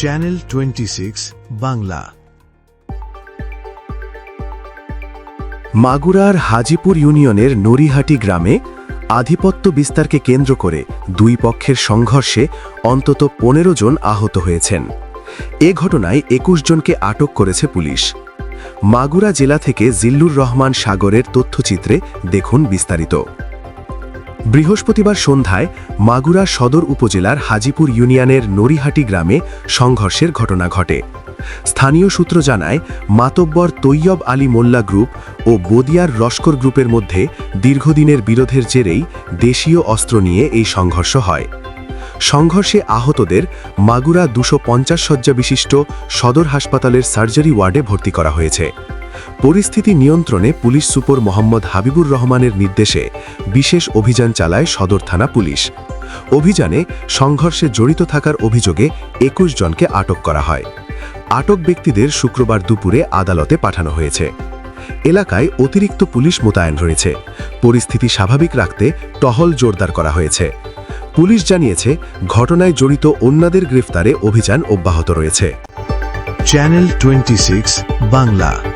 Channel twenty six Bangla মাগুরার হাজিপুর ইউনিয়নের নরিহাটি গ্রামে আধিপত্য বিস্তারকে কেন্দ্র করে দুই পক্ষের সংঘর্ষে অন্তত পনেরো জন আহত হয়েছেন। এ ঘটনায় একুশ জনকে আটক করেছে পুলিশ। মাগুরা জেলা থেকে জিল্লুর রহমান সাগরের তথ্যচিত্রে দেখুন বিস্তারিত। বৃহস্পতিবার সন্ধ্যায় মাগুরা সদর উপজেলার হাজিপুর ইউনিয়নের নরিহাটি গ্রামে সংঘর্ষের ঘটনা ঘটে। স্থানীয় সূত্র জানায়, মাতব্বর তৈয়ব আলী মোল্লা গ্রুপ ও বদিয়ার লস্কর গ্রুপের মধ্যে দীর্ঘদিনের বিরোধের জেরেই দেশীয় অস্ত্র নিয়ে এই সংঘর্ষ হয়। সংঘর্ষে আহতদের মাগুরা দুশো শয্যা বিশিষ্ট সদর হাসপাতালের সার্জারি ওয়ার্ডে ভর্তি করা হয়েছে। পরিস্থিতি নিয়ন্ত্রণে পুলিশ সুপার মোহাম্মদ হাবিবুর রহমানের নির্দেশে বিশেষ অভিযান চালায় সদর থানা পুলিশ। অভিযানে সংঘর্ষে জড়িত থাকার অভিযোগে একুশ জনকে আটক করা হয়। আটক ব্যক্তিদের শুক্রবার দুপুরে আদালতে পাঠানো হয়েছে। এলাকায় অতিরিক্ত পুলিশ মোতায়েন রয়েছে। পরিস্থিতি স্বাভাবিক রাখতে টহল জোরদার করা হয়েছে। পুলিশ জানিয়েছে, ঘটনায় জড়িত অন্যদের গ্রেফতারে অভিযান অব্যাহত রয়েছে। Channel twenty Bangla.